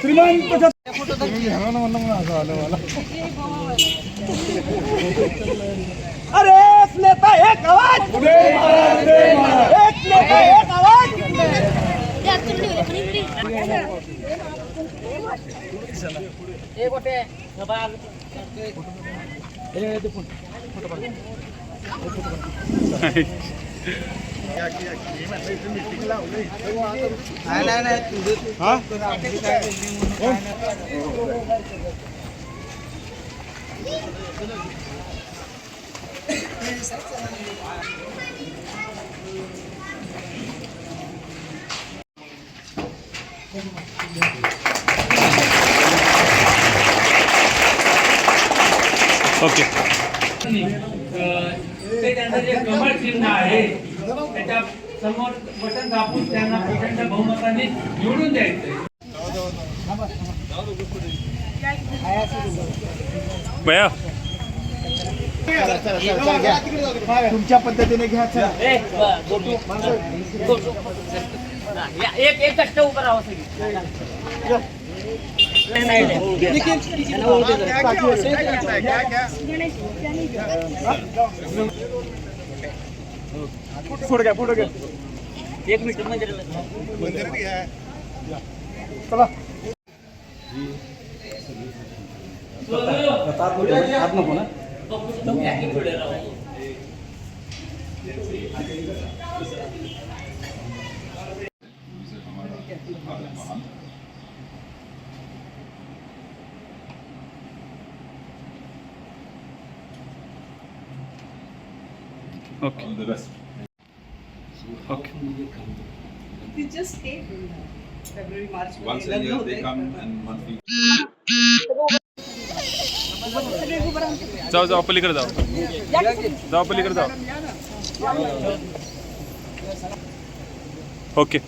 श्रीमान अरे एक नेता एक आवाज एक नेता एक आवाज फोटो ओके ते त्यांचं जे कमळ चिन्ह आहे त्याच्यासमोर बटन दाबून त्यांना प्रचंड बहुमताने निवडून द्यायचं भैया. तुमच्या पद्धतीने घ्या चला. एक एक कष्ट उभं राहावं सगळी. फोटो घ्या फोटो घ्या. एक मिनिट मंदिर चला. आत नको ना Okay okay They just stay February, March. Once a year they come and monthly. जाऊ जाऊ पलीकडे जाऊ जाऊ पलीकडे जाऊ ओके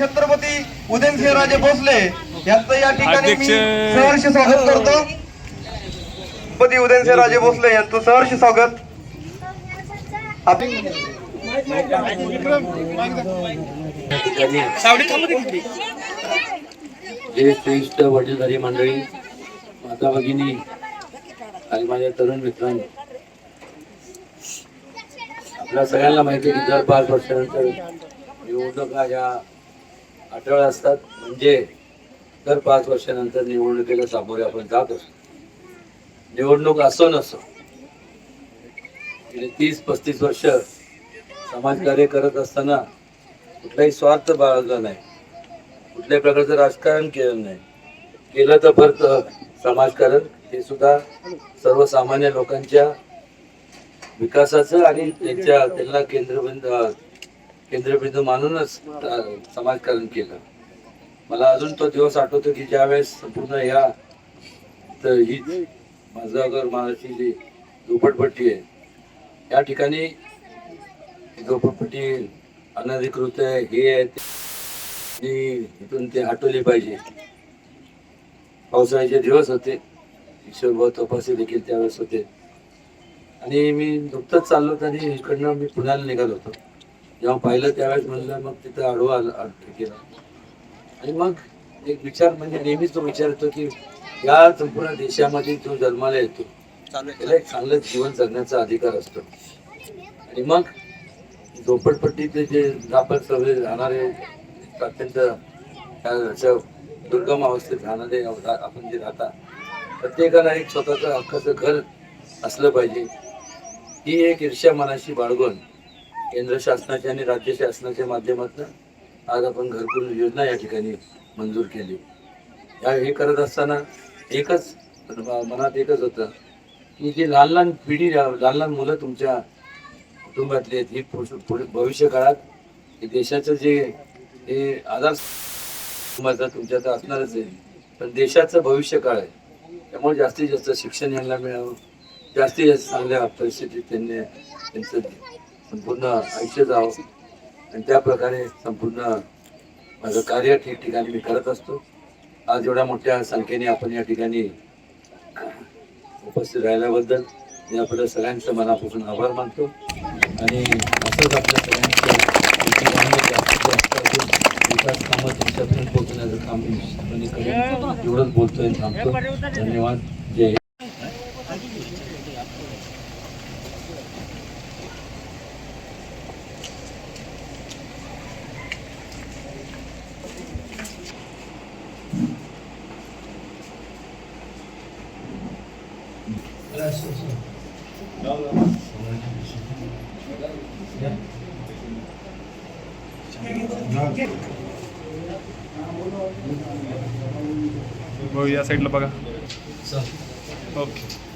छत्रपती उदयनसिंहराजे भोसले यांचं या ठिकाणी मी सहर्ष स्वागत करतो. छत्रपती उदयनसिंहराजे भोसले यांचं सहर्ष स्वागत. आप- जे श्रेष्ठ वडीलधारी मंडळी माता भगिनी आणि माझ्या तरुण मित्रांनो आपल्या सगळ्यांना माहिती आहे की दर पाच वर्षानंतर निवडणुका ह्या आठवड्या असतात. म्हणजे दर पाच वर्षानंतर निवडणुकीला सामोरे आपण जात असतो. निवडणूक असो नसो. गेले तीस पस्तीस वर्ष समाजकार्य करत असताना कुठलाही स्वार्थ बाळगला नाही. कुठल्याही प्रकारचं राजकारण केलं नाही. केलं तर फक्त समाजकारण. हे सुद्धा सर्वसामान्य लोकांच्या विकासाचं आणि त्यांच्या त्यांना केंद्रबिंद केंद्रबिंदू मानूनच समाजकारण केलं. मला अजून तो दिवस आठवतो की ज्यावेळेस संपूर्ण ह्या तर ही माझगावकर महाराष्ट्री जी झोपडपट्टी आहे या ठिकाणी झोपडपट्टी अनधिकृत आहे हे आहे ते इथून ते हटवली पाहिजे. पावसाळ्याचे दिवस होते. ईश्वरभाऊ तपासे देखील त्यावेळेस होते. आणि मी नुकतंच चाललो होतो आणि इकडनं मी पुण्याला निघालो होतो. जेव्हा पाहिलं त्यावेळेस म्हणलं मग तिथं आडवा आला केला. आणि मग एक विचार म्हणजे नेहमीच तो विचार येतो की या संपूर्ण देशामध्ये जो जन्माला येतो त्याला एक चांगलं जीवन जगण्याचा अधिकार असतो. आणि मग झोपडपट्टीचे जे दापल सगळे राहणारे अत्यंत दुर्गम अवस्थेत राहणारे आपण जे राहता प्रत्येकाला एक स्वतःचं हक्काचं घर असलं पाहिजे. ही एक ईर्ष्या मनाशी बाळगून केंद्र शासनाच्या आणि राज्य शासनाच्या माध्यमातून आज आपण घरकुल योजना या ठिकाणी मंजूर केली. या हे करत असताना एकच मनात एकच होतं की जी लहान लहान पिढी लहान लहान मुलं तुमच्या कुटुंबातली आहेत ही पुढ- पुढे भविष्य काळात देशाचं जे हे आधार कुटुंबाचा तुमच्या तर असणारच आहे. पण देशाचं भविष्य काळ आहे. त्यामुळे जास्तीत जास्त शिक्षण यांना मिळावं. जास्तीत जास्त चांगल्या परिस्थितीत त्यांनी त्यांचं संपूर्ण आयुष्य जावं. आणि त्या प्रकारे संपूर्ण माझं कार्य ठिकठिकाणी मी करत असतो. आज एवढ्या मोठ्या संख्येने आपण या ठिकाणी उपस्थित राहिल्याबद्दल मी आपल्या सगळ्यांचं मनापासून आभार मानतो. आणि असंच आपल्या सगळ्यांचं जास्तीत जास्त अजून विकास कामात तुमच्यापर्यंत पोहोचण्याचं काम मी निश्चितपणे करेन. एवढंच बोलतोय थांबतो. धन्यवाद. भाऊ या साईडला बघा. ओके